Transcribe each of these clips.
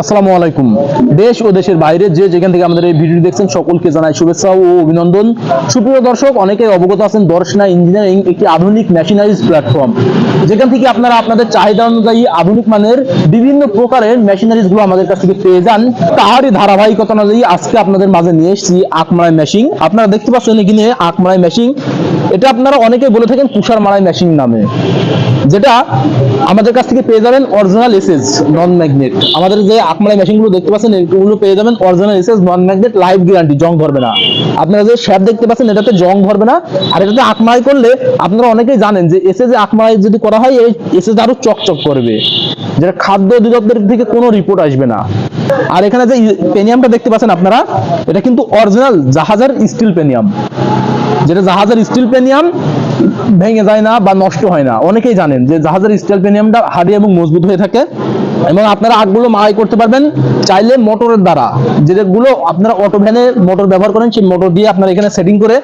আসসালামু আলাইকুম। দেশ ও দেশের বাইরে যে যেখান থেকে আমাদের এই ভিডিও দেখছেন, সকলকে জানাই শুভেচ্ছা ও অভিনন্দন। সুপ্রিয় দর্শক, অনেকেই অবগত আছেন দর্শনা ইঞ্জিনিয়ারিং একটি আধুনিক মেশিনারিজ প্ল্যাটফর্ম, যেখান থেকে আপনারা আপনাদের চাহিদা অনুযায়ী আধুনিক মানের বিভিন্ন প্রকারের মেশিনারিজগুলো আমাদের কাছ থেকে পেয়ে যান। তাহারই ধারাবাহিকতা অনুযায়ী আজকে আপনাদের মাঝে নিয়ে এসেছি আকমারাই মেশিন। আপনারা দেখতে পাচ্ছেন এখানে আকমারাই মেশিন। এটা আপনারা অনেকেই বলে থাকেন তুষার মারাই মেশিন নামে, যেটা আমাদের কাছ থেকে পেয়ে যাবেন অরিজিনাল এসএস, নন ম্যাগনেট। আমাদের যে আকমালাই মেশিনগুলো দেখতে পাচ্ছেন, এগুলো পেয়ে যাবেন original SS non magnet life guarantee জং ধরবে না। আপনারা যে শ্যাপ দেখতে পাচ্ছেন, এটাতে জং ধরবে না। আর এটাতে আকমাই করলে আপনারা অনেকেই জানেন যে এসএস আকমাই যদি করা হয়, এই এসএস আরও চকচক করবে। যেটা খাদ্য অধিদপ্তর থেকে কোনো রিপোর্ট আসবে না। আর এখানে যে পেনিয়ামটা দেখতে পাচ্ছেন আপনারা, এটা কিন্তু অরিজিনাল জাহাজের স্টিল পেনিয়াম। যেটা জাহাজের স্টিল পেনিয়াম ভেঙে যায় না বা নষ্ট হয় না। অনেকেই জানেন যে জাহাজের স্টিল পেনিয়ামটা হাড়ি এবং মজবুত হয়ে থাকে। এবং আপনারা আগগুলো মারাই করতে পারবেন চাইলে মোটরের দ্বারা। যেগুলো আপনারা অটো ভ্যানে মোটর ব্যবহার করেন, সেই মোটর দিয়ে আপনারা এখানে সেটিং করে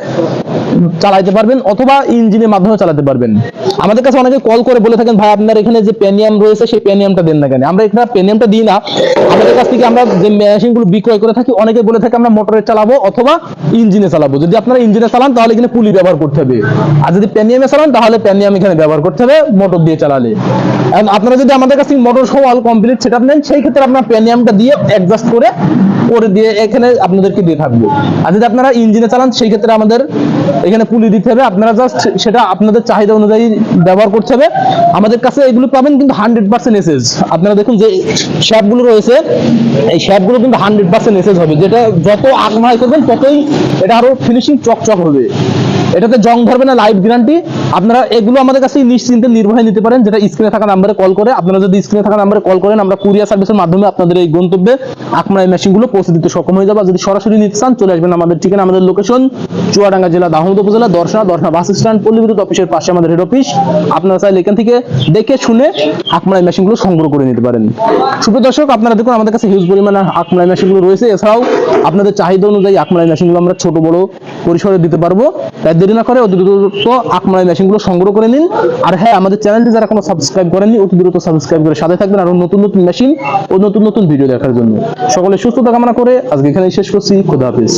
চালাতে পারবেন অথবা ইঞ্জিনের মাধ্যমে চালাতে পারবেন। আমাদের কাছে অনেকে কল করে বলে থাকেন, ভাই, আপনার এখানে যে পেনিয়াম রয়েছে, সেই পেনিয়ামটা দেন না কেন? আমরা এখানে পেনিয়ামটা দিই না। আমাদের কাছ থেকে আমরা যে মেশিনগুলো বিক্রয় করে থাকি, অনেকে বলে থাকে আমরা মোটরে চালাবো অথবা ইঞ্জিনে চালাবো। যদি আপনারা ইঞ্জিনে চালান, তাহলে এখানে পুলি ব্যবহার করতে হবে। আর যদি পেনিয়ামে চালান, তাহলে পেনিয়াম এখানে ব্যবহার করতে হবে মোটর দিয়ে চালালে। আপনারা যদি আমাদের কাছ মোটর সহ অল কমপ্লিট সেটআপ নেন, সেই ক্ষেত্রে আপনার পেনিয়ামটা দিয়ে অ্যাডজাস্ট করে করে দিয়ে এখানে আপনাদেরকে দিয়ে থাকবে। আর যদি আপনারা ইঞ্জিনে চালান, সেই ক্ষেত্রে আমাদের এখানে পুলি দিতে হবে। আপনারা জাস্ট সেটা আপনাদের চাহিদা অনুযায়ী ব্যবহার করতে হবে। আমাদের কাছে এগুলো পাবেন কিন্তু হান্ড্রেড পার্সেন্ট এসেজ আপনারা দেখুন যে শ্যাপগুলো রয়েছে, এই শ্যাপগুলো কিন্তু হান্ড্রেড পার্সেন্ট এসেজ হবে। যেটা যত আগমাই করবেন, ততই এটা আরও ফিনিশিং চকচক হবে। এটাতে জং ধরবে না লাইফ গ্যারান্টি আপনারা এগুলো আমাদের কাছে নিশ্চিন্তে নির্ভয়ে নিতে পারেন, যেটা স্ক্রিনে থাকা নাম্বারে কল করে। আপনারা যদি স্ক্রিনে থাকা নাম্বারে কল করেন, আমরা কুরিয়ার সার্ভিসের মাধ্যমে আপনাদের এই গন্তব্যে আপনার এই মেশিনগুলো পৌঁছে দিতে সক্ষম হয়ে যাবে। যদি সরাসরি নিতে চান, চলে আসবেন আমাদের ঠিকানা, আমাদের লোকেশন চুয়াডাঙ্গা জেলা, দাহমদ উপজেলা, দর্শনা দর্শনা বাস স্ট্যান্ড পল্লী বিদ্যুৎ অফিসের পাশে আমাদের হেড অফিস আপনারা চাইলে এখান থেকে দেখে শুনে আপনার এই মেশিনগুলো সংগ্রহ করে নিতে পারেন। সুপ্রিয় দর্শক, আপনারা দেখুন, আমাদের কাছে হিউজ পরিমাণে আকমালাই মেশিনগুলো রয়েছে। এছাড়াও আপনাদের চাহিদা অনুযায়ী আকমালাই মেশিনগুলো আমরা ছোট, বড় পরিসরে দিতে পারব। তাই দেরি না করে অতি দ্রুত মেশিন মেশিনগুলো সংগ্রহ করে নিন। আর হ্যাঁ আমাদের চ্যানেলটি যারা কোনো সাবস্ক্রাইব করেননি, অতি দ্রুত সাবস্ক্রাইব করে সাথে থাকবেন আরও নতুন নতুন মেশিন ও নতুন নতুন ভিডিও দেখার জন্য। সকলে সুস্থতা কামনা করে আজকে এখানেই শেষ করছি। খুদা হাফিজ।